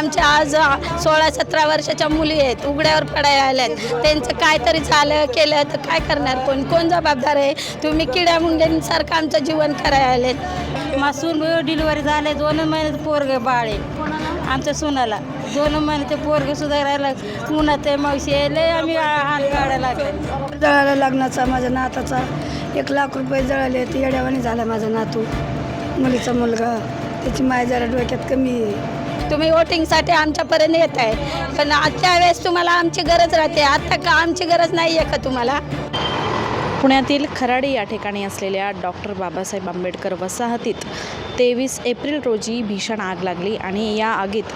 आमच्या आज सोळा सतरा वर्षाच्या मुली आहेत उघड्यावर पडायला आल्यात. त्यांचं काहीतरी झालं केलं तर काय करणार कोण? कोण जबाबदार आहे? तुम्ही किड्या मुंग्यांसारखं आमचं जीवन करायला आलेत. मासून डिलिव्हरी झाले दोन महिन्यात पोरगे बाळे आमच्या सुनाला. दोन महिने ते पोरगे सुद्धा राहिलं. उन्हात ते मावशी यायले आम्ही हात काढायला लागले. जळाला लग्नाचा माझ्या नाताचा. एक लाख रुपये जळाले ते येड्यावानी झाला माझा नातू. मुलीचा मुलगा. त्याची माय जरा डोक्यात कमी आहे. तुम्ही वोटिंगसाठी आमच्यापर्यंत येत आहे पण आजच्या त्यावेळेस तुम्हाला आमची गरज राहते. आता का आमची गरज नाही आहे का तुम्हाला? पुण्यातील खराडी या ठिकाणी असलेल्या डॉक्टर बाबासाहेब आंबेडकर वसाहतीत तेवीस एप्रिल रोजी भीषण आग लागली आणि या आगीत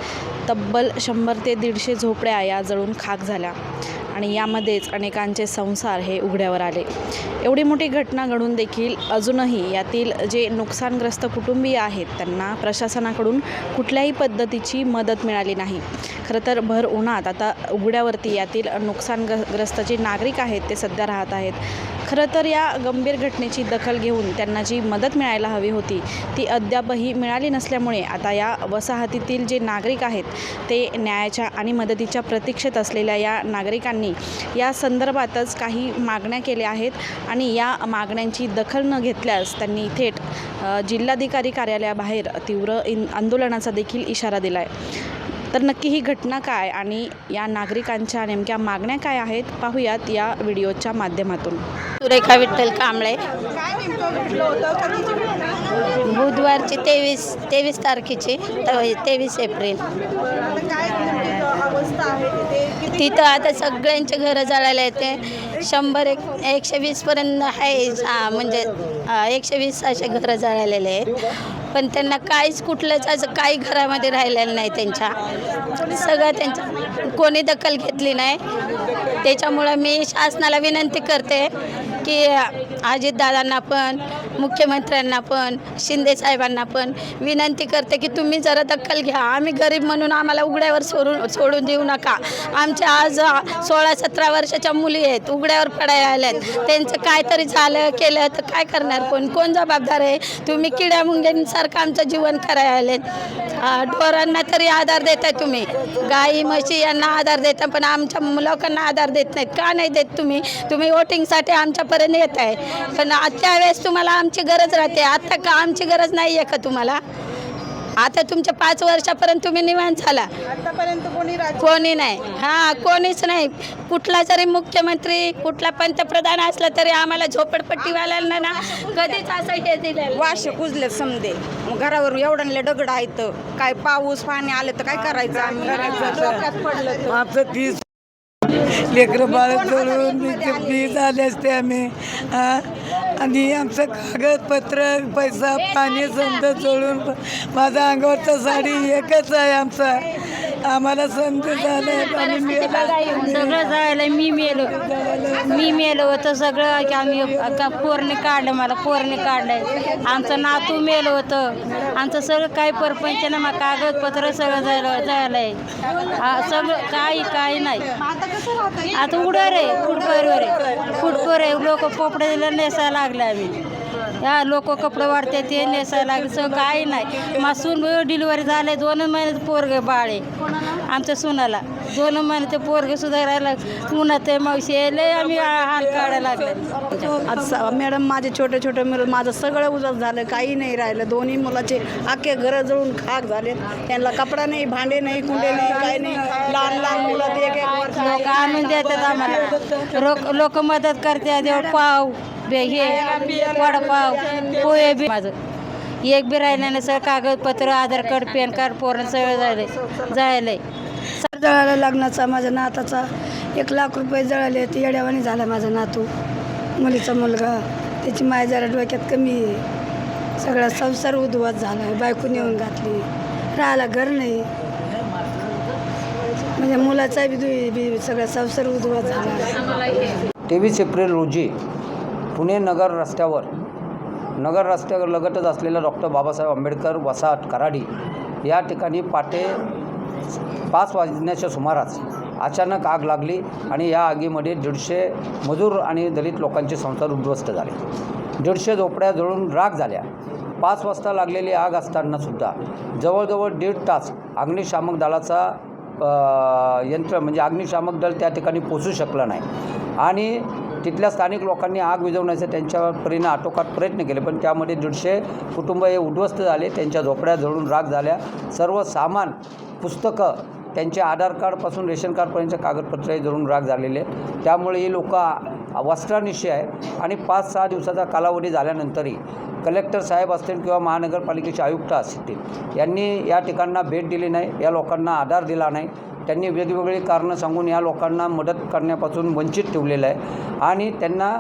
तब्बल शंभर ते दीडशे झोपड्या या जळून खाक झाल्या. आणि यामध्येच अनेकांचे संसार हे उघड्यावर आले. एवढी मोठी घटना घडून देखील अजूनही यातील जे नुकसानग्रस्त कुटुंबीय आहेत त्यांना प्रशासनाकडून कुठल्याही पद्धतीची मदत मिळाली नाही. खरं तर भर उन्हात आता उघड्यावरती यातील नुकसानग्रस्त जे नागरिक आहेत ते सध्या राहत आहेत. खरं तर या गंभीर घटनेची दखल घेऊन त्यांना जी मदत मिळायला हवी होती ती अद्यापही मिळाली नसल्यामुळे आता या वसाहतीतील जे नागरिक आहेत ते न्यायाच्या आणि मदतीच्या प्रतीक्षेत असलेल्या या नागरिकांनी या संदर्भातच काही मागण्या केल्या आहेत आणि या मागण्यांची दखल न घेतल्यास त्यांनी थेट जिल्हाधिकारी कार्यालयाबाहेर तीव्र इन आंदोलनाचा देखील इशारा दिला आहे तर नक्की ही घटना काय आणि या नागरिकांच्या नेमक्या मागण्या काय आहेत पाहूयात या व्हिडिओच्या माध्यमातून. सुरेखा विठ्ठल कांबळे. बुधवारची तेवीस तेवीस तारखेची तेवीस एप्रिल. तिथं आता सगळ्यांचे घरं जळायला येते शंभर एक एकशे वीसपर्यंत आहे. म्हणजे एकशे वीस असे घरं जळालेले आहेत. पण त्यांना काहीच कुठलंच असं काही घरामध्ये राहिलेलं नाही त्यांच्या. सगळं त्यांच्या कोणी दखल घेतली नाही. त्याच्यामुळं मी शासनाला विनंती करते की अजितदादांना पण मुख्यमंत्र्यांना पण शिंदे साहेबांना पण विनंती करते की तुम्ही जरा दखल घ्या. आम्ही गरीब म्हणून आम्हाला उघड्यावर सोडून सोडून देऊ नका. आमच्या आज सोळा सतरा वर्षाच्या मुली आहेत उघड्यावर पडायला आल्यात. त्यांचं काहीतरी झालं केलं तर काय करणार कोण? कोण जबाबदार आहे? तुम्ही किड्या मुंग्यांसारखं आमचं जीवन करायला आलेत. ढोरांना तरी आधार देताय तुम्ही. गाई म्हशी यांना आधार देता पण आमच्या लोकांना आधार देत नाहीत. का नाही देत तुम्ही? तुम्ही वोटिंगसाठी आमच्यापर्यंत येत आहे पण त्यावेळेस तुम्हाला आमची गरज राहते. आता का आमची गरज नाही आहे का तुम्हाला? आता तुमच्या पाच वर्षापर्यंत तुम्ही निवांत झाला. आतापर्यंत कोणी राज कोणी नाही. हां कोणीच नाही. कुठला जरी मुख्यमंत्री कुठला पंतप्रधान असला तरी आम्हाला झोपडपट्टीवाल्यांना ना कधीच असं हे दिलेलं वाशे कुजले समजे मग घरावर एवढ्याले दगड आहेत. काय पाऊस पाणी आलं तर काय करायचं आम्ही. आमचं तीस लेकरं बाळ झाले असते आम्ही? हा? आणि आमचं कागदपत्र पैसा पाणी समजा जोडून माझा अंगावरचा साडी एकच आहे आमचा. आम्हाला समज झालं. सगळं जायला मी मेलो. मी मेलो होतं सगळं की आम्ही का पोरने काढलं मला पोरने काढलंय. आमचं नातू मेलं होतं. आमचं सगळं काही परपंच ना मग कागदपत्र सगळं जायला जायलंय हा, सगळं काही काही नाही. आता उडर आहे फुटकर आहे. फुटकर आहे लोक कपडे दिले नेसायला लागले आम्ही. या लोक कपडे वाढते ते नेसायला सगळं काही नाही. मासून डिलिव्हरी झाले दोन महिन्यात पोरगे बाळे आमच्या सुनाला. दोन महिने ते पोरगे सुद्धा राहिलं उन्हात ते मावशी यायले आम्ही हाल काढायला लागले. आता मॅडम माझे छोटे छोटे मुलं माझं सगळं उजत झालं काही नाही राहिलं. दोन्ही मुलाचे अख्खे घरं जळून खाक झाले त्यांना कपडा नाही भांडे नाही कुंडे नाही काही नाही. लहान लहान मुलं ते लोक आणून देतात आम्हाला. लोक लोक मदत करतात देव पाव. हे वडापाव पोहे बी माझं. एक बी राहिलं नाही सगळं कागदपत्र आधार कार्ड पॅन कार्ड पोरण सगळं जायलंय जायलंय जळाला लग्नाचा माझ्या नाताचा. एक लाख रुपये जळाले ते येड्यावानी झाला माझा नातू. मुलीचा मुलगा. त्याची माय जरा डोक्यात कमी आहे. सगळा संसार उद्ध्वस्त झाला आहे बायको नेऊन घातली. राहायला घर नाही. म्हणजे मुलाचा बी दुई बी सगळा संसार उद्ध्वस्त झाला. तेवीस एप्रिल रोजी पुणे नगर रस्त्यावर नगर रस्त्यावर लगतच असलेलं डॉक्टर बाबासाहेब आंबेडकर वसाहत कराडी या ठिकाणी पाटे पाच वाजण्याच्या सुमारास अचानक आग लागली आणि या आगीमध्ये दीडशे मजूर आणि दलित लोकांचे संसार उद्ध्वस्त झाले. दीडशे झोपड्या जळून राग झाल्या. पाच वाजता लागलेली आग असतानासुद्धा जवळजवळ दीड तास अग्निशामक दलाचा यंत्र म्हणजे अग्निशामक दल त्या ठिकाणी पोचू शकलं नाही. आणि तिथल्या स्थानिक लोकांनी आग विझवण्याचे त्यांच्यावर परीने आटोकाट प्रयत्न केले पण त्यामध्ये दीडशे कुटुंब हे उद्ध्वस्त झाले त्यांच्या झोपड्या जळून राग झाल्या. सर्व सामान पुस्तकं त्यांचे आधार कार्डपासून रेशन कार्डपर्यंतचे कागदपत्रही जळून राग झालेले आहेत. त्यामुळे ही लोक वस्त्रानिशी आहे आणि पाच सहा दिवसाचा कालावधी झाल्यानंतरही कलेक्टर साहेब असतील किंवा महानगरपालिकेचे आयुक्त असतील यांनी या ठिकाणांना भेट दिली नाही या लोकांना आधार दिला नाही. त्यांनी वेगवेगळी कारणं सांगून या लोकांना मदत करण्यापासून वंचित ठेवलेलं आहे आणि त्यांना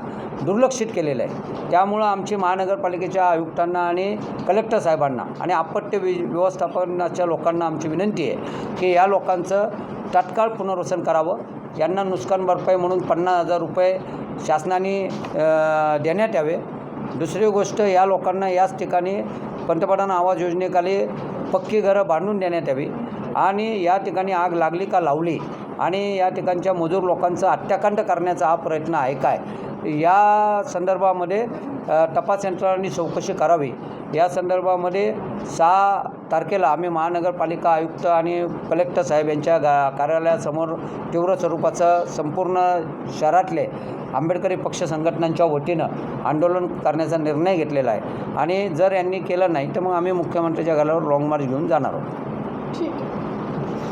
दुर्लक्षित केलेलं आहे. त्यामुळं आमची महानगरपालिकेच्या आयुक्तांना आणि कलेक्टर साहेबांना आणि आपत्ती वि व्यवस्थापनाच्या लोकांना आमची विनंती आहे की या लोकांचं तात्काळ पुनर्वसन करावं. यांना नुकसान भरपाई म्हणून पन्नास हजार रुपये शासनाने देण्यात यावे. दुसरी गोष्ट या लोकांना याच ठिकाणी पंतप्रधान आवास योजनेखाली पक्की घरं बांधून देण्यात यावी. आणि या ठिकाणी आग लागली का लावली? आणि या ठिकाणच्या मजूर लोकांचा हत्याकांड करण्याचा हा प्रयत्न आहे काय? या संदर्भामध्ये तपास यंत्रणांनी चौकशी करावी. या संदर्भामध्ये सहा तारखेला आम्ही महानगरपालिका आयुक्त आणि कलेक्टर साहेब यांच्या गा कार्यालयासमोर तीव्र स्वरूपाचं संपूर्ण शहरातले आंबेडकरी पक्ष संघटनांच्या वतीनं आंदोलन करण्याचा निर्णय घेतलेला आहे. आणि जर यांनी केलं नाही तर मग आम्ही मुख्यमंत्र्यांच्या घरावर लाँग मार्च घेऊन जाणार आहोत. ठीक आहे.